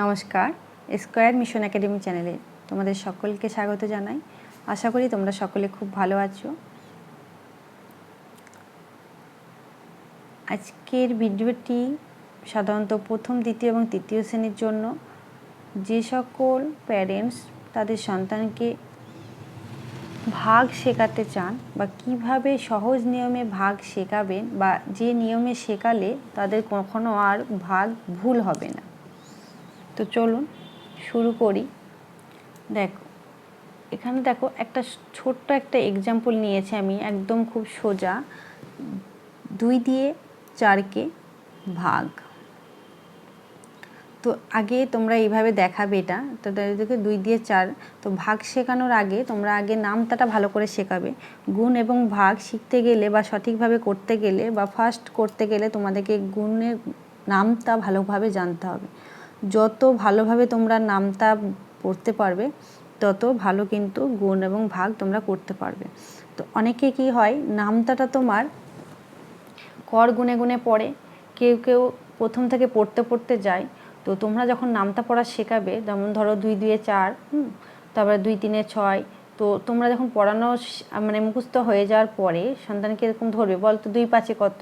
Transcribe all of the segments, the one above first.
নমস্কার, square mission academy চ্যানেলে তোমাদের সকলকে স্বাগত জানাই। আশা করি তোমরা সকলে খুব ভালো আছো। আজকের ভিডিওটি সাধারণত প্রথম, দ্বিতীয় এবং তৃতীয় শ্রেণির জন্য যে সকল প্যারেন্টস তাদের সন্তানকে ভাগ শেখাতে চান বা কীভাবে সহজ নিয়মে ভাগ শেখাবেন বা যে নিয়মে শেখালে তাদের কখনো আর ভাগ ভুল হবে না। তো চলুন শুরু করি। দেখো, এখানে দেখো একটা ছোট্ট একটা এক্সাম্পল নিয়েছি আমি, একদম খুব সোজা। দুই দিয়ে চারকে ভাগ। তো আগে তোমরা এইভাবে দেখাবে এটা, তো দেখে দুই দিয়ে চার, তো ভাগ শেখানোর আগে তোমরা আগে নামতাটা ভালো করে শেখাবে। গুণ এবং ভাগ শিখতে গেলে বা সঠিকভাবে করতে গেলে বা ফার্স্ট করতে গেলে তোমাদেরকে গুণের নামটা ভালোভাবে জানতে হবে। যত ভালোভাবে তোমরা নামতা পড়তে পারবে, তত ভালো কিন্তু গুণ এবং ভাগ তোমরা করতে পারবে। তো অনেকে কি হয়, নামতাটা তোমার কর গুনে গুনে পড়ে, কেউ কেউ প্রথম থেকে পড়তে পড়তে যায়, তো তোমরা যখন নামতা পড়া শেখাবে, যেমন ধরো দুই দুয়ে চার তারপরে দুই তিনে ছয় তো তোমরা যখন পড়ানো মানে মুখস্থ হয়ে যাওয়ার পরে সন্তানকে এরকম ধরবে, বলতো দুই পাঁচে কত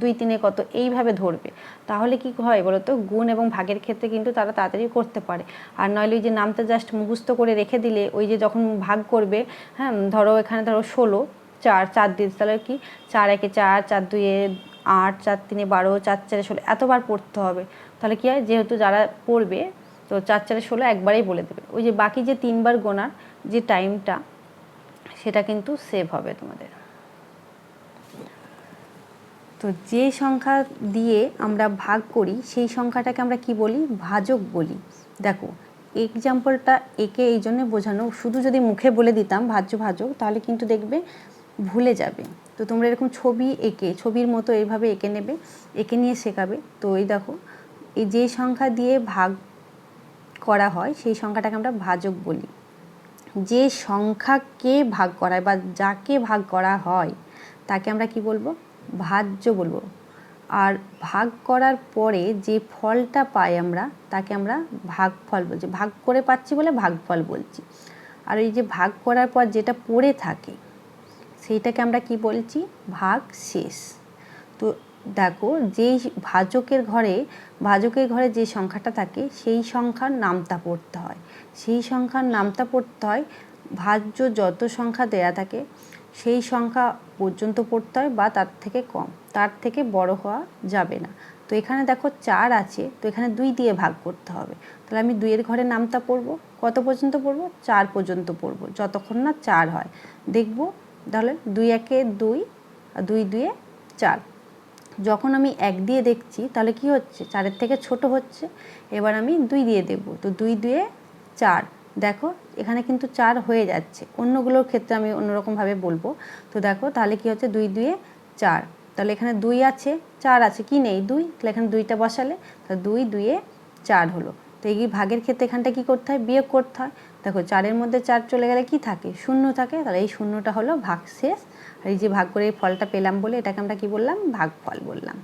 দুই তিনে কত, এইভাবে ধরবে। তাহলে কি হয় বলো তো গুণ এবং ভাগের ক্ষেত্রে কিন্তু তারা তাড়াতাড়ি করতে পারে। আর নইলে ওই যে নামটা জাস্ট মুখস্থ করে রেখে দিলে ওই যে যখন ভাগ করবে হ্যাঁ ধরো এখানে ধরো ষোলো, চার চার দিয়ে তাহলে কি? চার একে চার চার দুয়ে আট, চার তিনে বারো, চার চারে ষোলো, এতবার পড়তে হবে। তাহলে কী হয়? যেহেতু যারা পড়বে, তো চার চারে ষোলো একবারেই বলে দেবে। ওই যে বাকি যে তিনবার গোনার যে টাইমটা, সেটা কিন্তু সেভ হবে তোমাদের। তো যে সংখ্যা দিয়ে আমরা ভাগ করি, সেই সংখ্যাটাকে আমরা কি বলি? ভাজক বলি। দেখো এক্সাম্পলটা একে এই জন্যে বোঝানো, শুধু যদি মুখে বলে দিতাম ভাজ্য, ভাজক, তাহলে কিন্তু দেখবে ভুলে যাবে। তো তোমরা এরকম ছবি এঁকে, ছবির মতো এইভাবে এঁকে নেবে, এঁকে নিয়ে শেখাবে। তো এই দেখো, এই যে সংখ্যা দিয়ে ভাগ করা হয়, সেই সংখ্যাটাকে আমরা ভাজক বলি। যে সংখ্যাকে ভাগ করায় বা যাকে ভাগ করা হয়, তাকে আমরা কি বলব? ভাজ্য বলব। আর ভাগ করার পরে যে ফলটা পাই আমরা, তাকে আমরা ভাগ ফল বলছি। ভাগ করে পাচ্ছি বলে ভাগ ফল বলছি। আর এই যে ভাগ করার পর যেটা পড়ে থাকে, সেইটাকে আমরা কি বলছি? ভাগ শেষ দেখো, যেই ভাজকের ঘরে ভাজকের ঘরে যে সংখ্যাটা থাকে, সেই সংখ্যার নামতা পড়তে হয়। সেই সংখ্যার নামতা পড়তে হয়, ভাজ্য যত সংখ্যা দেয়া থাকে, সেই সংখ্যা পর্যন্ত পড়তে হয় বা তার থেকে কম। তার থেকে বড় হওয়া যাবে না। তো এখানে দেখো চার আছে, তো এখানে দুই দিয়ে ভাগ করতে হবে। তাহলে আমি দুইয়ের ঘরে নামতা পড়ব, কত পর্যন্ত পড়ব? চার পর্যন্ত পড়ব, যতক্ষণ না চার হয়। দেখব, তাহলে দুই একে দুই আর দুই দুয়ে চার। যখন আমি এক দিয়ে দেখছি, তাহলে কি হচ্ছে? চারের থেকে ছোট হচ্ছে। এবার আমি দুই দিয়ে দেব তো দুই দুয়ে চার। দেখো, এখানে কিন্তু চার হয়ে যাচ্ছে। অন্যগুলোর ক্ষেত্রে আমি অন্যরকমভাবে বলব। তো দেখো, তাহলে কি হচ্ছে? দুই দুয়ে চার। তাহলে এখানে দুই আছে, চার আছে। কি নেই? দুই। তাহলে এখানে দুইটা বসালে, তাহলে দুই দুয়ে চার হলো। তো এই ভাগের ক্ষেত্রে এখানটা কী করতে হয়? বিয়োগ করতে হয়। দেখো, চারের মধ্যে চার চলে গেলে কি থাকে? শূন্য থাকে। তাহলে এই শূন্যটা হলো ভাগ শেষ আর এই যে ভাগ করে ফলটা পেলাম বলে এটাকে আমরা কি বললাম? ভাগ ফল বললাম।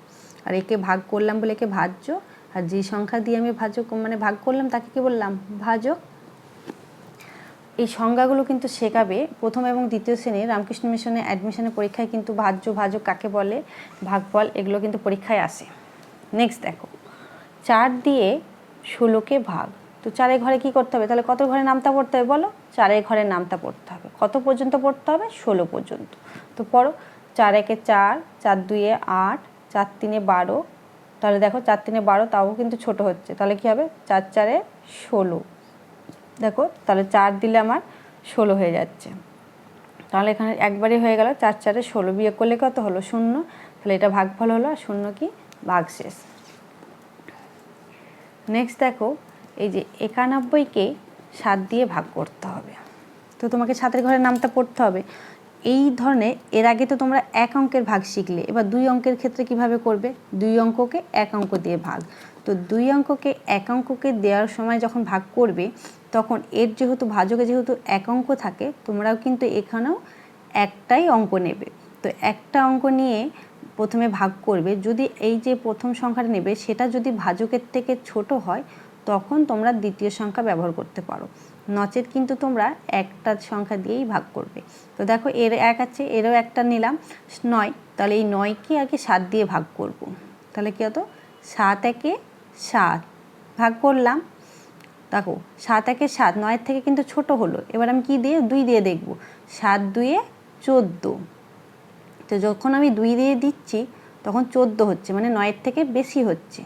আর একে ভাগ করলাম বলে একে ভাজ্য। আর যে সংখ্যা দিয়ে আমি ভাজক মানে ভাগ করলাম তাকে কি বললাম? ভাজক। এই সংজ্ঞাগুলো কিন্তু শেখাবে প্রথম এবং দ্বিতীয় শ্রেণির রামকৃষ্ণ মিশনে অ্যাডমিশনের পরীক্ষায় কিন্তু ভাজ্য, ভাজক কাকে বলে? ভাগফল, এগুলো কিন্তু পরীক্ষায় আসে। নেক্সট দেখো। চার দিয়ে ষোলোকে ভাগ। তো চারের ঘরে কি করতে হবে? তাহলে কত ঘরে নামতা পড়তে হবে বলো? চারের ঘরে নামতা পড়তে হবে। কত পর্যন্ত পড়তে হবে? ষোলো পর্যন্ত। তো পড়ো, চার একে চার চার দুইয়ে আট, চার তিনে বারো। তাহলে দেখো চার তিনে বারো তাও কিন্তু ছোট হচ্ছে। তাহলে কি হবে? চার চারে ষোলো। দেখো, তাহলে চার দিলে আমার ষোলো হয়ে যাচ্ছে। তাহলে এখানে একবারই হয়ে গেল চার চারে ষোলো। বিয়ে করলে কত হলো? শূন্য। তাহলে এটা ভাগফল হলো আর শূন্য কি? ভাগ শেষ নেক্সট দেখো এই যে একানব্বইকে সাত দিয়ে ভাগ করতে হবে। তো তোমাকে সাতের ঘরের নামটা পড়তে হবে। এই ধরনের, এর আগে তো তোমরা এক অঙ্কের ভাগ শিখলে, এবার দুই অঙ্কের ক্ষেত্রে কীভাবে করবে? দুই অঙ্ককে এক অঙ্ক দিয়ে ভাগ। তো দুই অঙ্ককে এক অঙ্ককে দেওয়ার সময় যখন ভাগ করবে, তখন এর যেহেতু ভাজকে যেহেতু এক অঙ্ক থাকে, তোমরাও কিন্তু এখানেও একটাই অঙ্ক নেবে। তো একটা অঙ্ক নিয়ে প্রথমে ভাগ করবে। যদি এই যে প্রথম সংখ্যাটা নেবে, সেটা যদি ভাজকের থেকে ছোট হয় তখন তোমরা দ্বিতীয় সংখ্যা ব্যবহার করতে পারো। নচেত কিন্তু তোমরা একটা সংখ্যা দিয়েই ভাগ করবে। তো দেখো, এর এক আছে, এরও একটা নিলাম, নয়। তাহলে এই নয়কে আগে সাত দিয়ে ভাগ করব। তাহলে কী হতো? সাত একে সাত ভাগ করলাম। দেখো, সাত একে সাত নয়ের থেকে কিন্তু ছোট হলো। এবার আমি কি দিয়ে? দুই দিয়ে দেখব। সাত দুয়ে চোদ্দ। তো যখন আমি দুই দিয়ে দিচ্ছি, তখন চোদ্দ হচ্ছে মানে নয়ের থেকে বেশি হচ্ছে।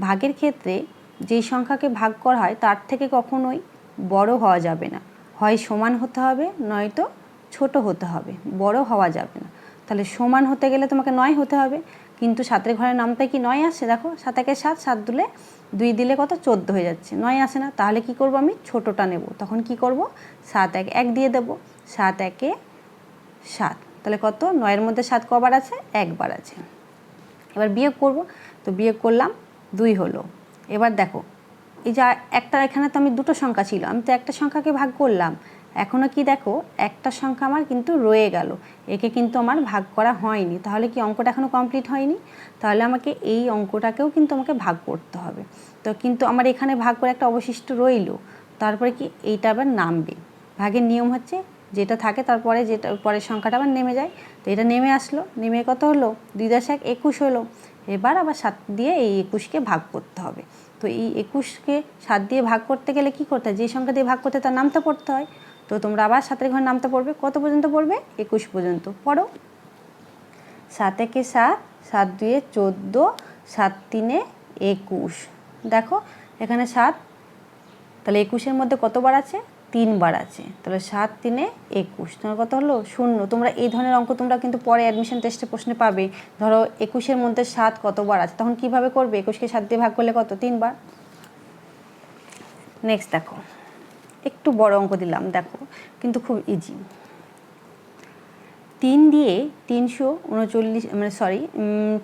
ভাগের ক্ষেত্রে যেই সংখ্যাকে ভাগ করা হয়, তার থেকে কখনোই বড় হওয়া যাবে না। হয় সমান হতে হবে, নয়তো ছোট হতে হবে, বড় হওয়া যাবে না। তাহলে সমান হতে গেলে তোমাকে নয় হতে হবে। কিন্তু সাতের ঘরের নামটা কি নয় আসে? দেখো, সাত একে সাত সাত দুলে দুই দিলে কত? চোদ্দ হয়ে যাচ্ছে। নয় আসে না। তাহলে কি করব আমি? ছোটোটা নেব। তখন কি করব? সাত এক এক দিয়ে দেবো। সাত একে সাত। তাহলে কত? নয়ের মধ্যে সাত কবার আছে? একবার আছে। এবার বিয়োগ করব। তো বিয়োগ করলাম দুই হলো। এবার দেখো, এই যে একটা এখানে তো আমি দুটো সংখ্যা ছিল, আমি তো একটা সংখ্যাকে ভাগ করলাম। এখনও কি দেখো, একটা সংখ্যা আমার কিন্তু রয়ে গেল, একে কিন্তু আমার ভাগ করা হয়নি, তাহলে কি অঙ্কটা এখনও কমপ্লিট হয়নি? তাহলে আমাকে এই অঙ্কটাকেও কিন্তু আমাকে ভাগ করতে হবে। তো কিন্তু আমার এখানে ভাগ করে একটা অবশিষ্ট রইল, তারপরে কি এইটা আবার নামবে। ভাগের নিয়ম হচ্ছে, যেটা থাকে তারপরে যেটা, পরের সংখ্যাটা আবার নেমে যায়। তো এটা নেমে আসলো, নেমে কত হলো? দুই দশ এক একুশ হলো। এবার আবার সাত দিয়ে এই একুশকে ভাগ করতে হবে। তো এই একুশকে সাত দিয়ে ভাগ করতে গেলে কি করতে হয়? যে সংখ্যা দিয়ে ভাগ করতে তার নামটা পড়তে হয়। তো তোমরা আবার সাতের ঘর নামতে পড়বে। কত পর্যন্ত পড়বে? একুশ পর্যন্ত। পড়ো। সাত একে সাত সাত দুয়ে চোদ্দ, সাত তিনে একুশ। দেখো, এখানে সাত, তাহলে একুশের মধ্যে কতবার আছে? তিনবার আছে। তাহলে সাত তিনে একুশ। তোমার কত হলো শূন্য। তোমরা এই ধরনের অঙ্ক তোমরা কিন্তু পরে অ্যাডমিশন টেস্টে প্রশ্নে পাবে। ধরো একুশের মধ্যে সাত কতবার আছে? তখন কীভাবে করবে? একুশকে সাত দিয়ে ভাগ করলে কত? তিনবার। নেক্সট দেখো। একটু বড় অঙ্ক দিলাম, দেখো। কিন্তু খুব ইজি তিন দিয়ে তিনশো উনচল্লিশ মানে সরি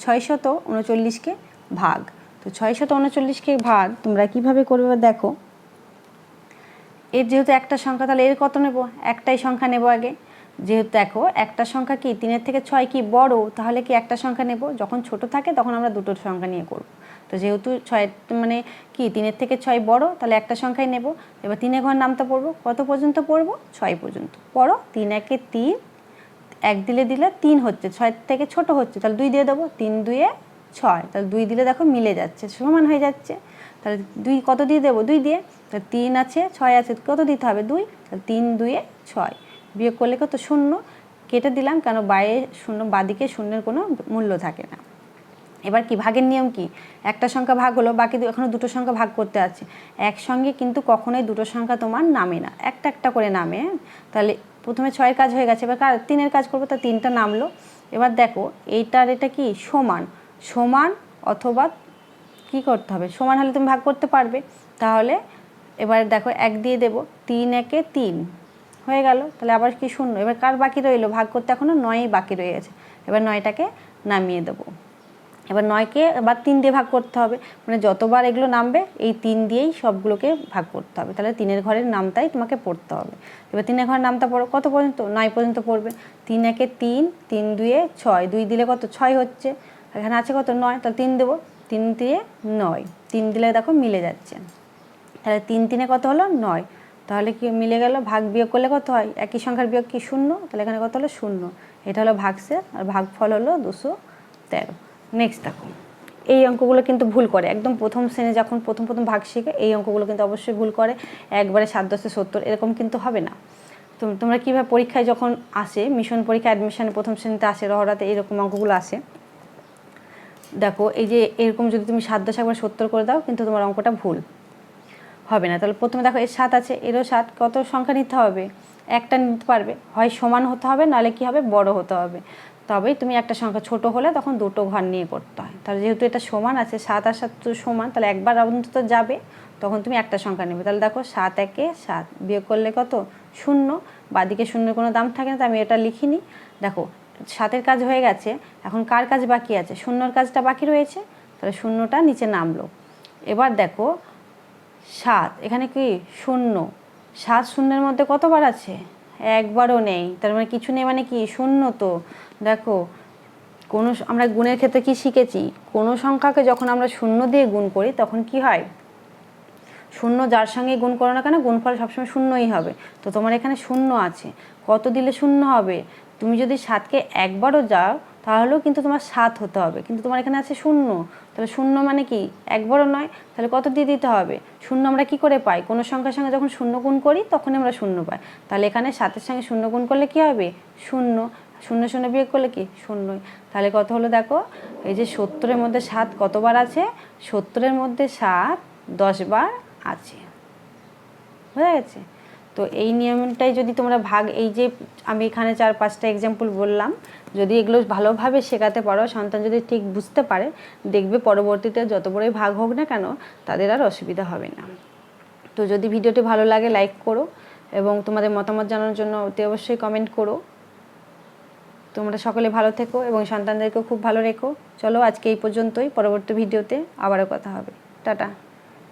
ছয়শত উনচল্লিশকে ভাগ। তো ছয়শত উনচল্লিশকে ভাগ তোমরা কীভাবে করবে? দেখো। এর যেহেতু একটা সংখ্যা, তাহলে এর কত নেব? একটাই সংখ্যা নেব আগে। যেহেতু দেখো, একটা সংখ্যা কি? তিনের থেকে ছয় কি বড়? তাহলে কি একটা সংখ্যা নেব? যখন ছোট থাকে, তখন আমরা দুটোর সংখ্যা নিয়ে করব। তো যেহেতু ছয় মানে কি, তিনের থেকে ছয় বড়, তাহলে একটা সংখ্যাই নেব। এবার তিনে ঘর নামটা পড়ব। কত পর্যন্ত পড়ব? ছয় পর্যন্ত। পড়ো, তিন একে তিন, এক দিলে দিলে তিন হচ্ছে। ছয় থেকে ছোট হচ্ছে, তাহলে দুই দিয়ে দেবো। তিন দুয়ে ছয়, তাহলে দুই দিলে দেখো মিলে যাচ্ছে, সমান হয়ে যাচ্ছে। তাহলে দুই কত দিয়ে দেবো? দুই দিয়ে? তাহলে তিন আছে, ছয় আছে, কত দিতে হবে? দুই? তাহলে তিন, দুয়ে ছয়। বিয়োগ করলে কত? শূন্য। কেটে দিলাম কেন? বাইরে শূন্য, বাদিকে শূন্যের কোনো মূল্য থাকে না। এবার কি? ভাগের নিয়ম কি? একটা সংখ্যা ভাগ হলো, বাকি এখনও দুটো সংখ্যা ভাগ করতে আছে। একসঙ্গে কিন্তু কখনোই দুটো সংখ্যা তোমার নামে না। একটা একটা করে নামে হ্যাঁ? তাহলে প্রথমে ছয়ের কাজ হয়ে গেছে। এবার কার তিনের কাজ করব, তা তিনটা নামলো। এবার দেখো, এইটার এটা কি? সমান। সমান অথবা কি করতে হবে? সমান হলে তুমি ভাগ করতে পারবে। তাহলে এবার দেখো এক দিয়ে দেবো। তিন একে তিন। হয়ে গেল। তাহলে আবার কি শূন্য? এবার কার বাকি রইল? ভাগ করতে এখনও নয়ই বাকি রয়ে গেছে। এবার নয়টাকে নামিয়ে দেবো। এবার নয়কে আবার তিন দিয়ে ভাগ করতে হবে। মানে যতবার এগুলো নামবে, এই তিন দিয়েই সবগুলোকে ভাগ করতে হবে। তাহলে তিনের ঘরের নামটাই তোমাকে পড়তে হবে। এবার তিনের ঘরের নামটা পড়ো। কত পর্যন্ত? নয় পর্যন্ত পড়বে। তিন একে তিন তিন দুয়ে ছয়। দুই দিলে কত? ছয় হচ্ছে। এখানে আছে কত? নয়। তাহলে তিন দেবো। তিন দিয়ে নয়। তিন দিলে দেখো মিলে যাচ্ছে। তাহলে তিন তিনে কত হলো? নয়। তাহলে কি মিলে গেল? ভাগ বিয়োগ করলে কত হয়? একই সংখ্যার বিয়োগ কি শূন্য? তাহলে এখানে কত হলো? শূন্য। এটা হলো ভাগশের আর ভাগফল হলো দুশো তেরো। নেক্সট দেখো। এই অঙ্কগুলো কিন্তু ভুল করে। একদম প্রথম শ্রেণি যখন প্রথম প্রথম ভাগ শিখে, এই অঙ্কগুলো কিন্তু অবশ্যই ভুল করে। একবারে সাত দশে সত্তর, এরকম কিন্তু হবে না। তোমরা কীভাবে পরীক্ষায় যখন আসে মিশন পরীক্ষা অ্যাডমিশনে প্রথম শ্রেণীতে আসে, রহরাতে এরকম অঙ্কগুলো আসে। দেখো, এই যে এরকম যদি তুমি সাত দশ একবার সত্তর করে দাও, কিন্তু তোমার অঙ্কটা ভুল। হবে না। তাহলে প্রথমে দেখো, এর সাত আছে। এরও সাত, কত সংখ্যা নিতে হবে? একটা নিতে পারবে। হয় সমান হতে হবে, নাহলে কী হবে? বড় হতে হবে। তবেই তুমি একটা সংখ্যা ছোট হলে তখন দুটো ঘর নিয়ে করতে হয়। তাহলে যেহেতু এটা সমান আছে, সাত আর সাত সমান, তাহলে একবার অন্তত যাবে, তখন তুমি একটা সংখ্যা নেবে। তাহলে দেখো, সাত একে সাত বিয়োগ করলে কত? শূন্য। বাদিকে শূন্যের কোনো দাম থাকে না তো আমি এটা লিখিনি। দেখো সাতের কাজ হয়ে গেছে, এখন কার কাজ বাকি আছে? শূন্যর কাজটা বাকি রয়েছে, তাহলে শূন্যটা নিচে নামলো। এবার দেখো, সাত, এখানে কি শূন্য? সাত শূন্যের মধ্যে কতবার আছে? একবারও নেই, তার মানে কিছু নেই মানে কি? শূন্য তো। দেখো, কোনো আমরা গুণের ক্ষেত্রে কি শিখেছি? কোনো সংখ্যাকে যখন আমরা শূন্য দিয়ে গুণ করি, তখন কি হয়? শূন্য যার সঙ্গে গুণ করো না কেন, গুণফল সবসময় শূন্যই হবে। তো তোমার এখানে শূন্য আছে। কত দিলে শূন্য হবে? তুমি যদি সাতকে একবারও যাও, তাহলেও কিন্তু তোমার সাত হতে হবে। কিন্তু তোমার এখানে আছে শূন্য। তাহলে শূন্য মানে কি? একবারও নয়। তাহলে কত দিয়ে দিতে হবে? শূন্য আমরা কি করে পাই? কোনো সংখ্যার সঙ্গে যখন শূন্য গুণ করি, তখনই আমরা শূন্য পাই। তাহলে এখানে সাতের সঙ্গে শূন্য গুণ করলে কি হবে? শূন্য। শূন্য শূন্য বিয়োগ করলে কি? শূন্যই। তাহলে কত হলো দেখো? এই যে সত্তরের মধ্যে সাত কতবার আছে? সত্তরের মধ্যে সাত দশ বার আছে। বোঝা গেছে? তো এই নিয়মটাই যদি তোমরা ভাগ, এই যে আমি এখানে চার, পাঁচটা এক্সাম্পল বললাম, যদি এগুলো ভালোভাবে শেখাতে পারো, সন্তান যদি ঠিক বুঝতে পারে, দেখবে পরবর্তীতে যত বড়ই ভাগ হোক না কেন, তাদের আর অসুবিধা হবে না। তো যদি ভিডিওটি ভালো লাগে লাইক করো এবং তোমাদের মতামত জানানোর জন্য অতি অবশ্যই কমেন্ট করো। তোমরা সকলে ভালো থেকো এবং সন্তানদেরকেও খুব ভালো রেখো। চলো আজকে এই পর্যন্তই, পরবর্তী ভিডিওতে আবারও কথা হবে। টাটা।